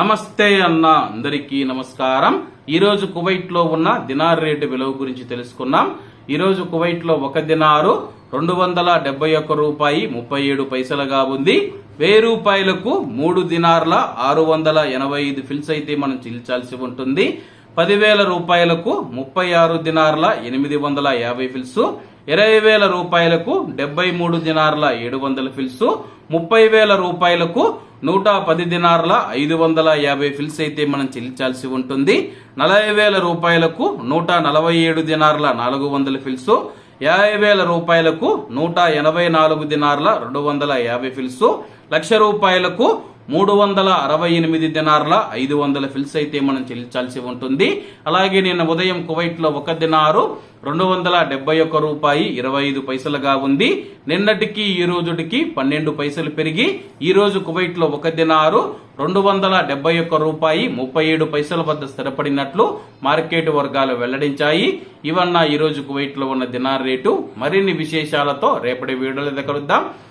నమస్తే అన్న అందరికీ నమస్కారం. ఈరోజు కువైట్లో ఉన్న దినార్ రేటు విలువ గురించి తెలుసుకున్నాం. ఈరోజు కువైట్లో ఒక దినారు రెండు వందల డెబ్బై ఒక్క రూపాయి ముప్పై ఏడు పైసలుగా ఉంది. వెయ్యి రూపాయలకు మూడు దినార్ల ఆరు వందల ఎనభై ఐదు ఫిల్స్ అయితే మనం చెల్లించాల్సి ఉంటుంది. పదివేల రూపాయలకు ముప్పై ఆరు దినార్ల ఎనిమిది వందల యాభై ఫిల్స్ ఇరవై వేల రూపాయలకు డెబ్బై మూడు దినార్ల ఏడు వందల ఫిల్స్ ముప్పై వేల రూపాయలకు నూట పది దినార్ల ఐదు వందల యాభై ఫిల్స్ అయితే మనం చెల్లించాల్సి ఉంటుంది. నలభై వేల రూపాయలకు నూట నలభై ఏడు దినార్ల నాలుగు వందల ఫిల్స్ యాభై వేల రూపాయలకు నూట ఎనభై నాలుగు దినార్ల రెండు వందల యాభై ఫిల్స్ లక్ష రూపాయలకు మూడు వందల అరవై ఎనిమిది దినార్ల ఐదు వందల ఫిల్స్ అయితే మనం చెల్లించాల్సి ఉంటుంది. అలాగే నిన్న ఉదయం కువైట్లో ఒక దినారు రెండు వందల డెబ్బై ఒక్క రూపాయి ఇరవై ఐదు పైసలుగా ఉంది. నిన్నటికి ఈ రోజుటికి పన్నెండు పైసలు పెరిగి ఈ రోజు కువైట్లో ఒక దినారు రెండు వందల డెబ్బై ఒక్క రూపాయి ముప్పై ఏడు పైసల వద్ద స్థిరపడినట్లు మార్కెట్ వర్గాలు వెల్లడించాయి. ఇవన్న ఈ రోజు కువైట్లో ఉన్న దినార్ రేటు. మరిన్ని విశేషాలతో రేపటి వీడియోలో దగ్గరుద్దాం